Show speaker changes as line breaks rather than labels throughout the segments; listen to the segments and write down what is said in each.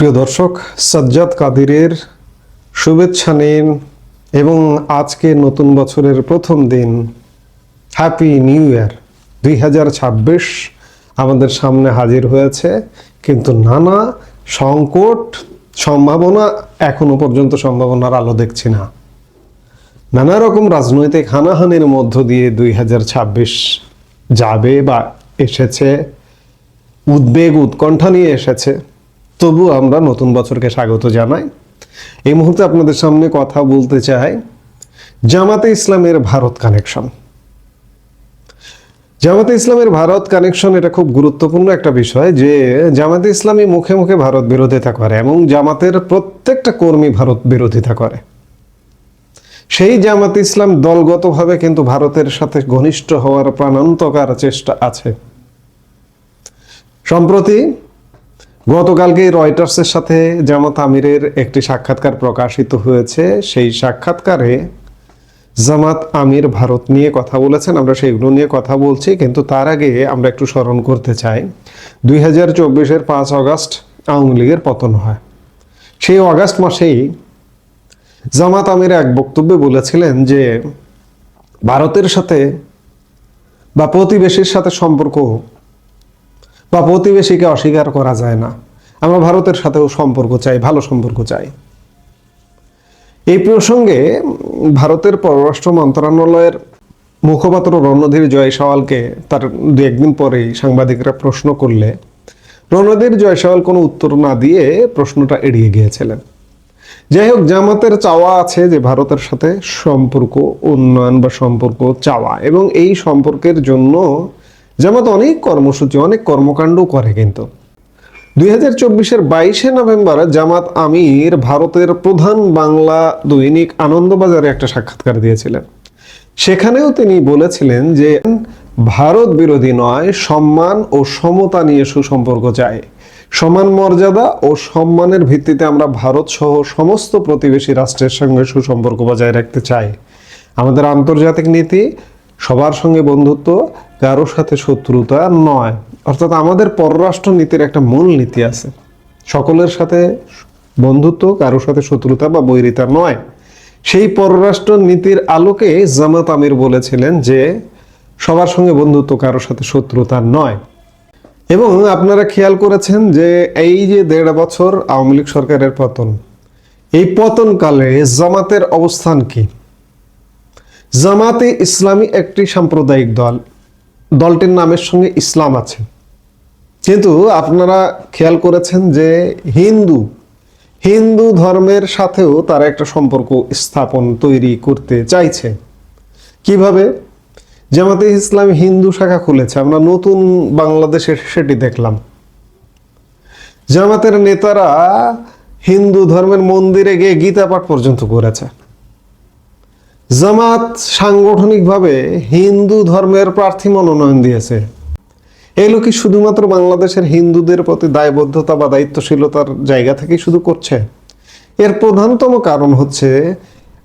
প্রিয় দর্শক, সাজ্জাদ কাদিরের শুভেচ্ছা নিন এবং আজকে নতুন বছরের প্রথম দিন। হ্যাপি নিউ ইয়ার দুই হাজার ছাব্বিশ আমাদের সামনে হাজির হয়েছে, কিন্তু নানা সংকট, সম্ভাবনা এখনও পর্যন্ত সম্ভাবনার আলো দেখছি না। নানা রকম রাজনৈতিক হানাহানির মধ্য দিয়ে দুই হাজার ছাব্বিশ যাবে বা এসেছে, উদ্বেগ, উৎকণ্ঠা নিয়ে এসেছে। তবু আমরা নতুন বছরকে স্বাগত জানাই। এই মুহূর্তে আপনাদের সামনে কথা বলতে চাই জামাতে ইসলামের ভারত কানেকশন জামাতে ইসলামের ভারত কানেকশন এটা খুব গুরুত্বপূর্ণ একটা বিষয় যে জামাতে ইসলামী মুখে মুখে ভারত বিরোধিতা করে এবং জামাতের প্রত্যেকটা কর্মী ভারত বিরোধিতা করে। সেই জামাত ইসলাম দলগতভাবে কিন্তু ভারতের সাথে ঘনিষ্ঠ হওয়ার প্রাণান্তকার চেষ্টা আছে। সম্প্রতি গতকালকে রয়টার্সের সাথে জামাত আমিরের একটি সাক্ষাৎকার প্রকাশিত হয়েছে। সেই সাক্ষাৎকারে জামাত আমির ভারত নিয়ে কথা বলেছেন। আমরা সেইগুলো নিয়ে কথা বলছি, কিন্তু তার আগে আমরা একটু স্মরণ করতে চাই। দুই হাজার চব্বিশের পাঁচ অগস্ট আওয়ামী লীগের পতন হয়। সেই অগাস্ট মাসেই জামাত আমির এক বক্তব্যে বলেছিলেন যে ভারতের সাথে বা প্রতিবেশীর সাথে সম্পর্ক বা প্রতিবেশীকে অস্বীকার করা যায় না। আমরা ভারতের সাথেও সম্পর্ক চাই, ভালো সম্পর্ক চাই। এই প্রসঙ্গে ভারতের পররাষ্ট্র মন্ত্রণালয়ের মুখপাত্র রণধীর জয়সওয়ালকে তার দু একদিন পরেই সাংবাদিকরা প্রশ্ন করলে, রণধীর জয়সওয়াল কোনো উত্তর না দিয়ে প্রশ্নটা এড়িয়ে গিয়েছিলেন। যাই হোক, জামাতের চাওয়া আছে যে ভারতের সাথে সম্পর্ক, উন্নয়ন বা সম্পর্ক চাওয়া এবং এই সম্পর্কের জন্য জামাত অনেক কর্মসূচি, অনেক কর্মকাণ্ড করে কিন্তু। দুই হাজার চব্বিশের বাইশে নভেম্বর জামাত আমির ভারতের প্রধান বাংলা দৈনিক আনন্দবাজারে একটা সাক্ষাৎকার দিয়েছিলেন। সেখানেও তিনি বলেছিলেন যে ভারত বিরোধী নয়, সম্মান ও সমতা নিয়ে সুসম্পর্ক চায় সমান মর্যাদা ও সম্মানের ভিত্তিতে আমরা ভারত সহ সমস্ত প্রতিবেশী রাষ্ট্রের সঙ্গে সুসম্পর্ক বজায় রাখতে চাই। আমাদের আন্তর্জাতিক নীতি, সবার সঙ্গে বন্ধুত্ব কারোর সাথে শত্রুতা নয়। অর্থাৎ আমাদের পররাষ্ট্র নীতির একটা মূল নীতি আছে। সকলের সাথে বন্ধুত্ব কারোর সাথে শত্রুতা বা বৈরিতা নয়। সেই পররাষ্ট্র নীতির আলোকে জামাত আমির বলেছিলেন যে, সবার সঙ্গে বন্ধুত্ব কারোর সাথে শত্রুতা নয়। এবং আপনারা খেয়াল করেছেন যে, এই যে দেড় বছর আওয়ামী লীগ সরকারের পতন, এই পতনকালে জামাতের অবস্থান কি? জামাতে ইসলামী একটি সাম্প্রদায়িক দল দলটির নামের সঙ্গে ইসলাম আছে। কিন্তু আপনারা খেয়াল করেছেন যে হিন্দু হিন্দু ধর্মের সাথেও তারা একটা সম্পর্ক স্থাপন, তৈরি করতে চাইছে। কীভাবে? জামাতে ইসলাম হিন্দু শাখা খুলেছে, আমরা নতুন বাংলাদেশে সেটি দেখলাম। জামাতের নেতারা হিন্দু ধর্মের মন্দিরে গিয়ে গীতা পাঠ পর্যন্ত করেছে। জামাত সাংগঠনিকভাবে হিন্দু ধর্মের প্রার্থী মনোনয়ন দিয়েছে। এগুলো কি শুধুমাত্র বাংলাদেশের হিন্দুদের প্রতি দায়বদ্ধতা বা দায়িত্বশীলতার জায়গা থেকেই শুধু করছে। এর প্রধানতম কারণ হচ্ছে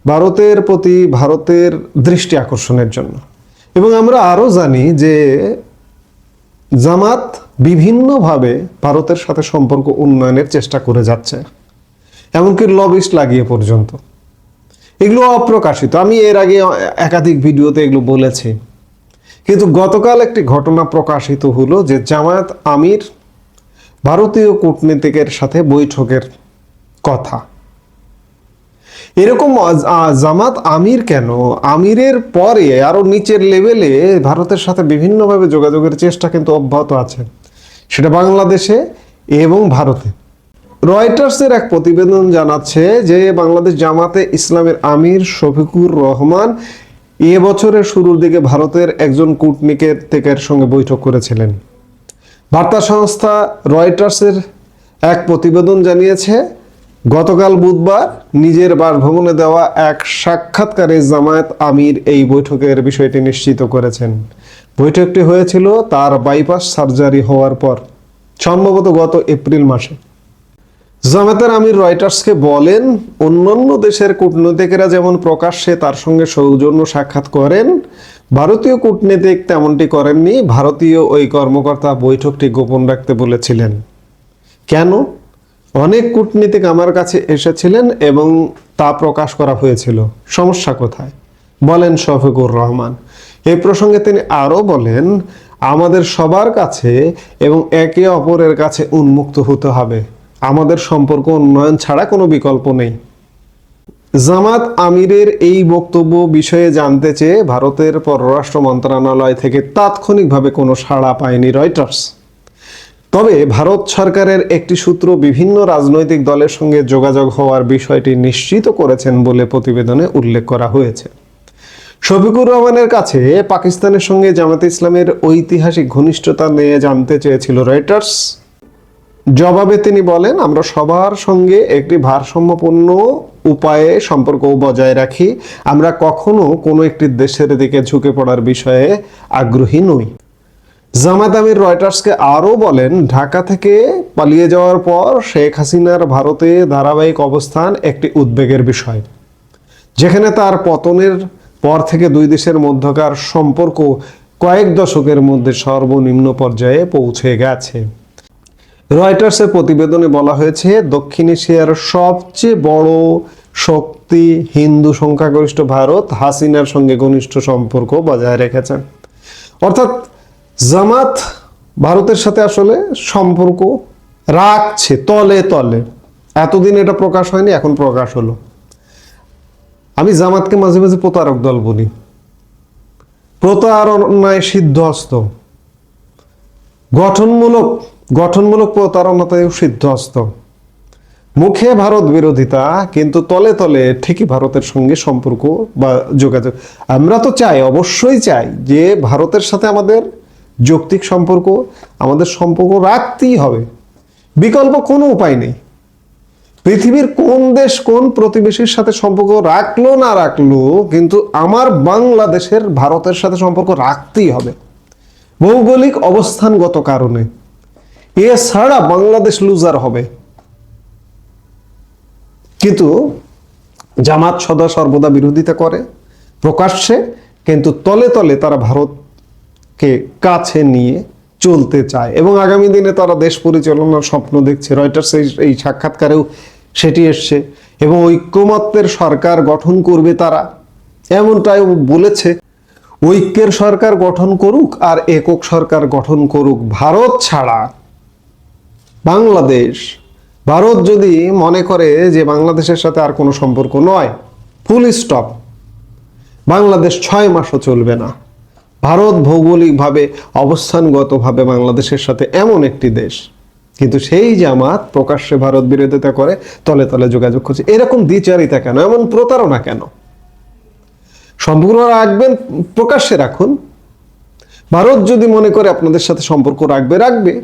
ভারতের প্রতি ভারতের দৃষ্টি আকর্ষণের জন্য। এবং আমরা আরও জানি যে জামাত বিভিন্নভাবে ভারতের সাথে সম্পর্ক উন্নয়নের চেষ্টা করে যাচ্ছে। এমনকি লবিস্ট লাগিয়ে পর্যন্ত। এগুলো অপ্রকাশিত। আমি এর আগে একাধিক ভিডিওতে এগুলো বলেছি। কিন্তু গতকাল একটি ঘটনা প্রকাশিত হলো যে জামায়াত আমির ভারতীয় কূটনীতিকের সাথে বৈঠকের কথা। এরকম জামাত আমির কেন? আমিরের পরে আরও নিচের লেভেলে ভারতের সাথে বিভিন্নভাবে যোগাযোগের চেষ্টা কিন্তু অব্যাহত আছে। সেটা বাংলাদেশে এবং ভারতে। রয়টার্সের এক প্রতিবেদন জানাচ্ছে যে বাংলাদেশ জামাতে ইসলামের আমির শফিকুর রহমান এ বছরের শুরুর দিকে ভারতের একজন কূটনীকের তেকের সঙ্গে বৈঠক করেছিলেন। বার্তা সংস্থা রয়টার্সের এক প্রতিবেদন জানিয়েছে, গতকাল বুধবার নিজের বাসভবনে দেওয়া এক সাক্ষাৎকারে জামায়াত আমির এই বৈঠকের বিষয়টি নিশ্চিত করেছেন। বৈঠকটি হয়েছিল তার বাইপাস সার্জারি হওয়ার পর, সম্ভবত গত এপ্রিল মাসে। জামাতের আমির রয়টার্সকে বলেন, অন্যান্য দেশের কূটনীতিকেরা যেমন প্রকাশ্যে তার সঙ্গে সৌজন্য সাক্ষাৎ করেন, ভারতীয় কূটনীতিক তেমনটি করেননি, ভারতীয় ওই কর্মকর্তা বৈঠকটি গোপন রাখতে বলেছিলেন। কেন? অনেক কূটনীতিক আমার কাছে এসেছিলেন এবং তা প্রকাশ করা হয়েছিল। সমস্যা কোথায়? বলেন শফিকুর রহমান। এই প্রসঙ্গে তিনি আরও বলেন, আমাদের সবার কাছে এবং একে অপরের কাছে উন্মুক্ত হতে হবে। আমাদের সম্পর্ক উন্নয়ন ছাড়া কোনো বিকল্প নেই। জামাত আমিরের এই বক্তব্য বিষয়ে জানতে চেয়ে ভারতের পররাষ্ট্র মন্ত্রণালয় থেকে তাৎক্ষণিকভাবে কোনো সাড়া পায়নি রয়টার্স। তবে ভারত সরকারের একটি সূত্র বিভিন্ন রাজনৈতিক দলের সঙ্গে যোগাযোগ হওয়ার বিষয়টি নিশ্চিত করেছেন বলে প্রতিবেদনে উল্লেখ করা হয়েছে। শফিকুর রহমানের কাছে পাকিস্তানের সঙ্গে জামাতে ইসলামের ঐতিহাসিক ঘনিষ্ঠতা নিয়ে জানতে চেয়েছিল রয়টার্স। জবাবে তিনি বলেন, আমরা সবার সঙ্গে একটি ভারসাম্যপূর্ণ উপায়ে সম্পর্ক বজায় রাখি। আমরা কখনো কোনো একটি দেশের দিকে ঝুঁকে পড়ার বিষয়ে আগ্রহী নই। জামাত আমির রয়টার্সকে আরও বলেন, ঢাকা থেকে পালিয়ে যাওয়ার পর শেখ হাসিনার ভারতে ধারাবাহিক অবস্থান একটি উদ্বেগের বিষয়, যেখানে তার পতনের পর থেকে দুই দেশের মধ্যকার সম্পর্ক কয়েক দশকের মধ্যে সর্বনিম্ন পর্যায়ে পৌঁছে গেছে। রয়টার্সের প্রতিবেদনে বলা হয়েছে, দক্ষিণ এশিয়ার সবচেয়ে বড় শক্তি হিন্দু সংখ্যাগরিষ্ঠ ভারত হাসিনার সঙ্গে ঘনিষ্ঠ সম্পর্ক বজায় রেখেছে। অর্থাৎ জামাত ভারতের সাথে আসলে সম্পর্ক রাখছে তলে তলে। এতদিন এটা প্রকাশ হয়নি, এখন প্রকাশ হলো। আমি জামাতকে মাঝে মাঝে প্রতারক দল বলি। প্রতারণায় সিদ্ধহস্ত। গঠনমূলক গঠনমূলক প্রতারণাতেও সিদ্ধহস্ত। মুখে ভারত বিরোধিতা, কিন্তু তলে তলে ঠিকই ভারতের সঙ্গে সম্পর্ক বা যোগাযোগ। আমরা তো চাই, অবশ্যই চাই যে ভারতের সাথে আমাদের যৌক্তিক সম্পর্ক, আমাদের সম্পর্ক রাখতেই হবে। বিকল্প কোনো উপায় নেই। পৃথিবীর কোন দেশ কোন প্রতিবেশীর সাথে সম্পর্ক রাখল না রাখল, কিন্তু আমার বাংলাদেশের ভারতের সাথে সম্পর্ক রাখতেই হবে। ভৌগোলিক অবস্থানগত কারণে। এছাড়া বাংলাদেশ লুজার হবে। কিন্তু জামাত সদা সর্বদা বিরোধিতা করে, প্রকাশ্যে, কিন্তু তলে তলে তারা ভারতকে কাছে নিয়ে চলতে চায়। এবং আগামী দিনে তারা দেশ পরিচালনার স্বপ্ন দেখছে। রয়টার্স এই- সাক্ষাৎকারেও সেটি এসছে। এবং ঐক্যমত্যের সরকার গঠন করবে তারা। এমনটাই বলেছে, ঐক্যের সরকার গঠন করুক আর একক সরকার গঠন করুক, ভারত ছাড়া বাংলাদেশ, ভারত যদি মনে করে যে বাংলাদেশের সাথে আর কোনো সম্পর্ক নয় ফুল স্টপ বাংলাদেশ ছয় মাসও চলবে না। ভারত ভৌগোলিকভাবে অবস্থানগতভাবে বাংলাদেশের সাথে এমন একটি দেশ। কিন্তু সেই জামাত প্রকাশ্যে ভারত বিরোধিতা করে, তলে তলে যোগাযোগ করছে। এরকম দ্বিচারিতা কেন? এমন প্রতারণা কেন? সম্পর্ক রাখবেন, প্রকাশ্যে রাখুন। ভারত যদি মনে করে আপনাদের সাথে সম্পর্ক রাখবে রাখবে।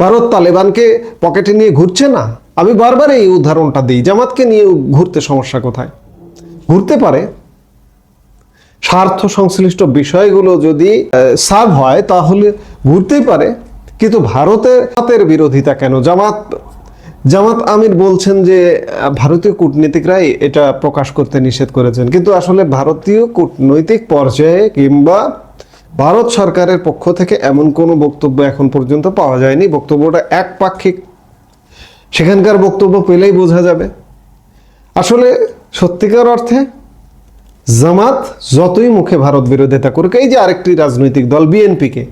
ভারত তালেবানকে পকেটে নিয়ে ঘুরছে না? আমি বারবার এই উদাহরণটা দিই। জামাতকে নিয়ে ঘুরতে সমস্যা কোথায়? ঘুরতে পারে। স্বার্থ সংশ্লিষ্ট বিষয়গুলো যদি সাব হয়, তাহলে ঘুরতেই পারে। কিন্তু ভারতের ভারতের বিরোধিতা কেন? জামাত জামাত আমির বলছেন যে ভারতীয় কূটনীতিকরাই এটা প্রকাশ করতে নিষেধ করেছেন। কিন্তু আসলে ভারতীয় কূটনৈতিক পর্যায়ে কিংবা ভারত সরকারের পক্ষ থেকে এমন কোনো বক্তব্য এখন পর্যন্ত পাওয়া যায়নি। বক্তব্যটা একপাক্ষিক। সেখানকার বক্তব্য পেলেই বোঝা যাবে। আসলে সত্যিকার অর্থে জামাত যতই মুখে ভারত বিরোধিতা করুক, এই যে আরেকটি রাজনৈতিক দল বিএনপিকে,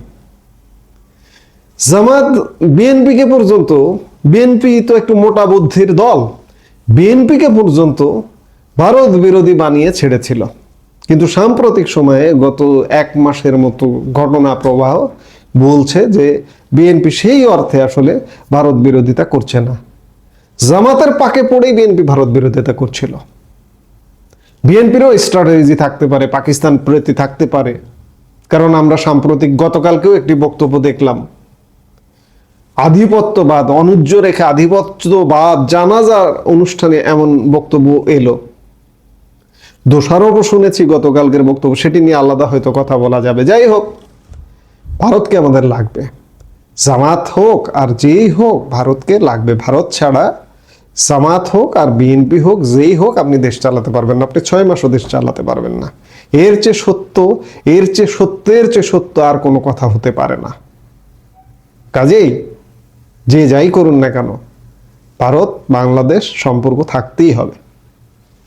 জামাত বিএনপিকে পর্যন্ত, বিএনপি তো একটু মোটা বুদ্ধির দল, বিএনপিকে পর্যন্ত ভারত বিরোধী বানিয়ে ছেড়েছিল। কিন্তু সাম্প্রতিক সময়ে গত এক মাসের মতো ঘটনা প্রবাহ বলছে যে বিএনপি সেই অর্থে আসলে ভারত বিরোধিতা করছে না। জামাতের পাকে পড়েই বিএনপি ভারত বিরোধিতা করছিল। বিএনপিরও স্ট্র্যাটেজি থাকতে পারে, পাকিস্তান প্রতি থাকতে পারে। কারণ আমরা সাম্প্রতিক গতকালকেও একটি বক্তব্য দেখলাম। আধিপত্যবাদ অনুজ্জ রেখে আধিপত্যবাদ, জানাজার অনুষ্ঠানে এমন বক্তব্য এলো। দোষারোপও শুনেছি গতকালকের বক্তব্য, সেটি নিয়ে আলাদা হয়তো কথা বলা যাবে। যাই হোক ভারতকে আমাদের লাগবে? জামাত হোক আর যেই হোক ভারতকে লাগবে? ভারত ছাড়া জামাত হোক আর বিএনপি হোক, যেই হোক, আপনি দেশ চালাতে পারবেন না। আপনি ছয় মাসও দেশ চালাতে পারবেন না। এর চেয়ে সত্য, এর চেয়ে সত্যের চেয়ে সত্য আর কোনো কথা হতে পারে না। কাজেই যে যাই করুন না কেন, ভারত, বাংলাদেশ সম্পর্ক থাকতেই হবে।